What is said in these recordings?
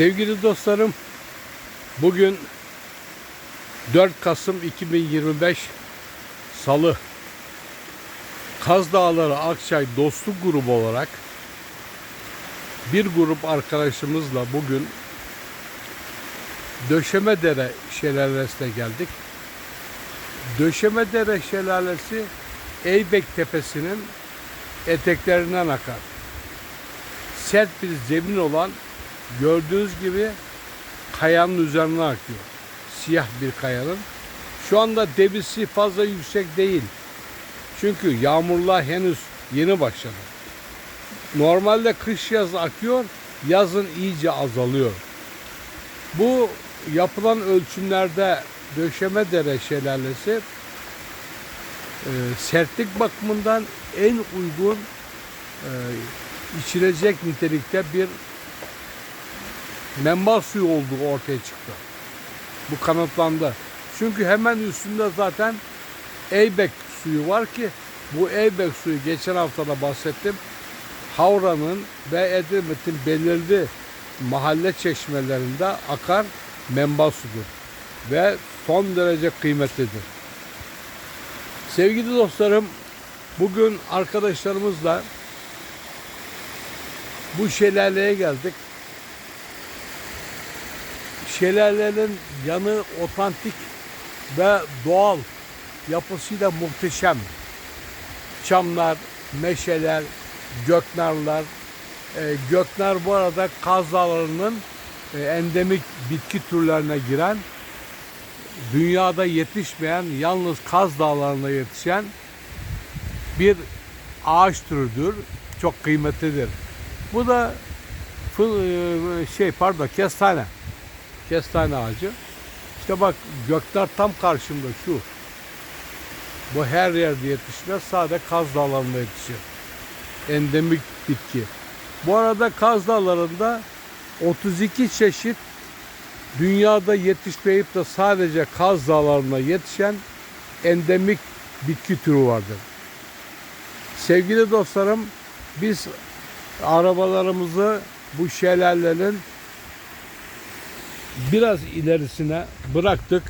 Sevgili dostlarım, bugün 4 Kasım 2025 Salı. Kaz Dağları Akçay Dostluk Grubu olarak bir grup arkadaşımızla bugün Döşemedere Şelalesi'ne geldik. Döşemedere Şelalesi Eybek Tepesi'nin eteklerinden akar. Sert bir zemin olan gördüğünüz gibi kayanın üzerine akıyor. Siyah bir kayanın. Şu anda debisi fazla yüksek değil. Çünkü yağmurlar henüz yeni başladı. Normalde kış yaz akıyor, yazın iyice azalıyor. Bu yapılan ölçümlerde Döşemedere Şelalesi e, sertlik bakımından en uygun e, içilecek nitelikte bir menba suyu olduğu ortaya çıktı. Bu kanıtlandı. Çünkü hemen üstünde zaten Eybek suyu var ki bu Eybek suyu geçen hafta da bahsettim. Havra'nın ve Edremit'in belirli mahalle çeşmelerinde akar menba sudur. Ve son derece kıymetlidir. Sevgili dostlarım, bugün arkadaşlarımızla bu şelaleye geldik. Şelalenin yanı otantik ve doğal yapısıyla muhteşem. Çamlar, meşeler, göknarlar. E, göknar bu arada Kaz Dağları'nın e, endemik bitki türlerine giren, dünyada yetişmeyen, yalnız Kaz Dağları'nda yetişen bir ağaç türüdür. Çok kıymetlidir. Bu da e, şey pardon kestane. Kestane ağacı. İşte bak gökler tam karşımda şu. Bu her yerde yetişmez. Sadece Kaz Dağları'nda yetişir. Endemik bitki. Bu arada Kaz Dağları'nda 32 çeşit dünyada yetişmeyip de sadece Kaz Dağları'nda yetişen endemik bitki türü vardır. Sevgili dostlarım, biz arabalarımızı bu şelalenin biraz ilerisine bıraktık,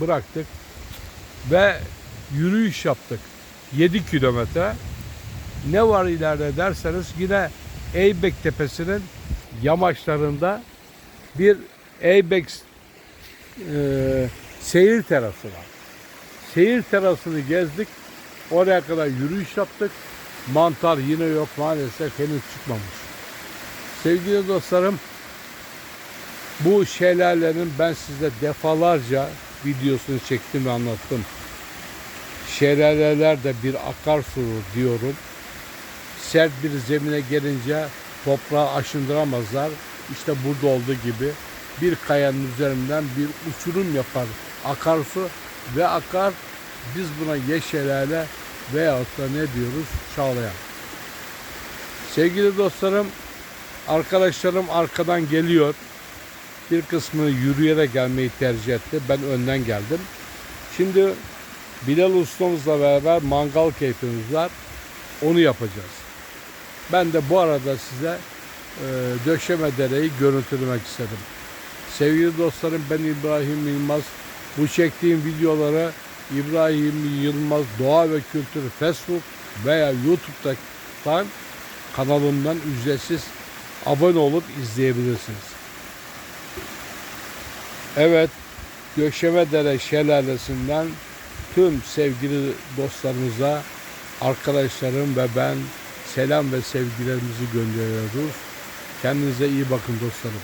bıraktık ve yürüyüş yaptık. 7 kilometre. Ne var ileride derseniz yine Eybek Tepesi'nin yamaçlarında bir Eybek e, seyir terası var. Seyir terasını gezdik. Oraya kadar yürüyüş yaptık. Mantar yine yok maalesef henüz çıkmamış. Sevgili dostlarım bu şelalenin ben size defalarca videosunu çektim ve anlattım. Şelaleler de bir akarsu diyorum. Sert bir zemine gelince toprağı aşındıramazlar. İşte burada olduğu gibi bir kayanın üzerinden bir uçurum yapar akarsu ve akar. Biz buna ye şelale veyahut da ne diyoruz? Çağlayan. Sevgili dostlarım, arkadaşlarım arkadan geliyor. Bir kısmı yürüyerek gelmeyi tercih etti. Ben önden geldim. Şimdi Bilal ustamızla beraber mangal keyfimiz var. Onu yapacağız. Ben de bu arada size e, Döşeme Dere'yi görüntülemek istedim. Sevgili dostlarım ben İbrahim Yılmaz. Bu çektiğim videoları İbrahim Yılmaz Doğa ve Kültür Facebook veya YouTube'dan kanalımdan ücretsiz abone olup izleyebilirsiniz. Evet, Göşemedere Şelalesi'nden tüm sevgili dostlarımıza, arkadaşlarım ve ben selam ve sevgilerimizi gönderiyoruz. Kendinize iyi bakın dostlarım.